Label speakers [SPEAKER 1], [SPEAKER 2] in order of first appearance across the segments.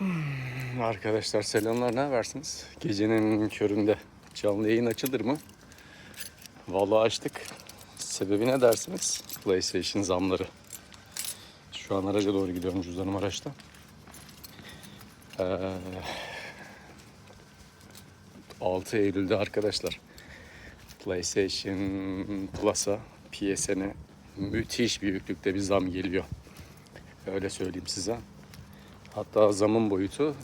[SPEAKER 1] Hmm, Arkadaşlar selamlar ne habersiniz? Gecenin köründe canlı yayın açılır mı? Vallahi açtık. Sebebi ne dersiniz? PlayStation zamları. Şu an araca doğru gidiyorum cüzdanım araçta. Ee, 6 Eylül'de arkadaşlar PlayStation Plus'a PSN'e müthiş büyüklükte bir zam geliyor. Öyle söyleyeyim size. Hatta zamın boyutu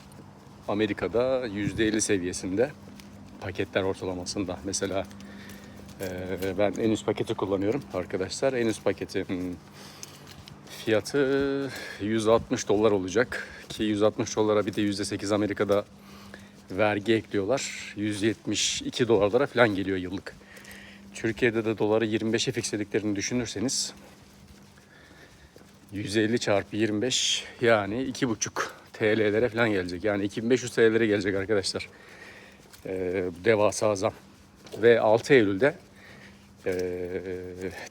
[SPEAKER 1] Amerika'da %50 seviyesinde paketler ortalamasında. Mesela e, ben en üst paketi kullanıyorum arkadaşlar. En üst paketin fiyatı 160 dolar olacak. Ki 160 dolara bir de %8 Amerika'da vergi ekliyorlar. 172 dolarlara falan geliyor yıllık. Türkiye'de de doları 25'e fixlediklerini düşünürseniz 150 çarpı 25 yani 2,5 TL'lere falan gelecek. Yani 2500 TL'lere gelecek arkadaşlar. Ee, devasa zam. Ve 6 Eylül'de ee,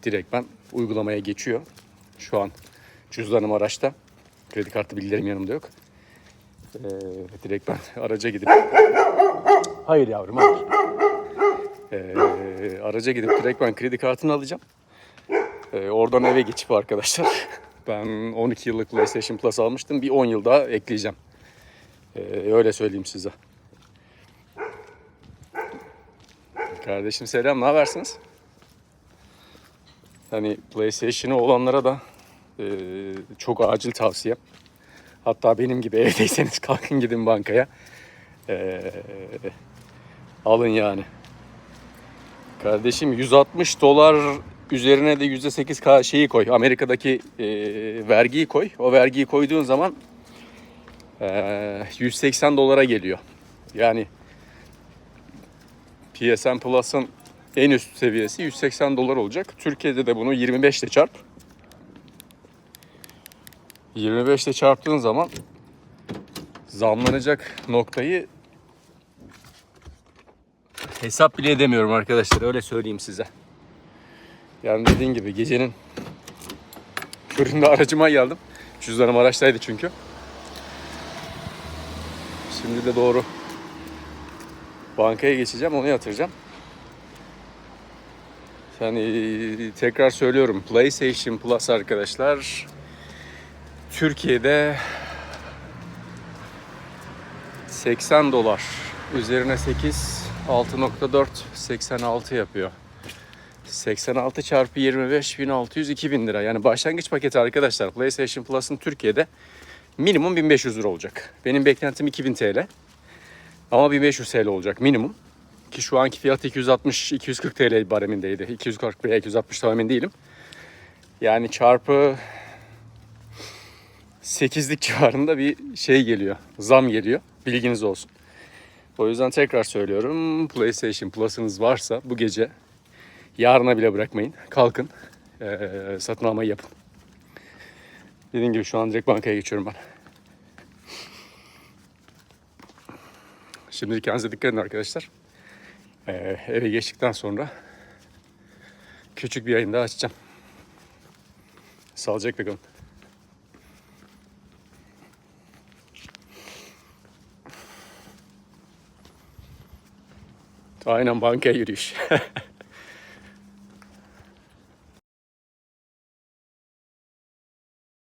[SPEAKER 1] direkt ben uygulamaya geçiyor. Şu an cüzdanım araçta. Kredi kartı bilgilerim yanımda yok. Ee, direkt ben araca gidip... Hayır yavrum hayır. Ee, araca gidip direkt ben kredi kartını alacağım. Ee, oradan eve geçip arkadaşlar ben 12 yıllık PlayStation Plus almıştım. Bir 10 yıl daha ekleyeceğim. Ee, öyle söyleyeyim size. Kardeşim selam, ne habersiniz? Hani PlayStation'ı olanlara da e, çok acil tavsiyem. Hatta benim gibi evdeyseniz kalkın gidin bankaya. Ee, alın yani. Kardeşim 160 dolar üzerine de %8 ka- şeyi koy. Amerika'daki e, vergiyi koy. O vergiyi koyduğun zaman e, 180 dolara geliyor. Yani PSN Plus'ın en üst seviyesi 180 dolar olacak. Türkiye'de de bunu 25 ile çarp. 25 ile çarptığın zaman zamlanacak noktayı hesap bile edemiyorum arkadaşlar öyle söyleyeyim size. Yani dediğin gibi gecenin köründe aracıma geldim. Cüzdanım araçtaydı çünkü. Şimdi de doğru bankaya geçeceğim onu yatıracağım. Yani tekrar söylüyorum PlayStation Plus arkadaşlar Türkiye'de 80 dolar üzerine 8 6.4 86 yapıyor. 86 çarpı 25 1600 2000 lira. Yani başlangıç paketi arkadaşlar PlayStation Plus'ın Türkiye'de minimum 1500 lira olacak. Benim beklentim 2000 TL. Ama 1500 TL olacak minimum. Ki şu anki fiyat 260 240 TL baremindeydi. 240 veya 260 tam emin değilim. Yani çarpı 8'lik civarında bir şey geliyor. Zam geliyor. Bilginiz olsun. O yüzden tekrar söylüyorum. PlayStation Plus'ınız varsa bu gece yarına bile bırakmayın. Kalkın. eee, satın almayı yapın. Dediğim gibi şu an direkt bankaya geçiyorum ben. Şimdi kendinize dikkat edin arkadaşlar. Eee, eve geçtikten sonra küçük bir yayın daha açacağım. Sağlıcakla kalın. Aynen bankaya yürüyüş.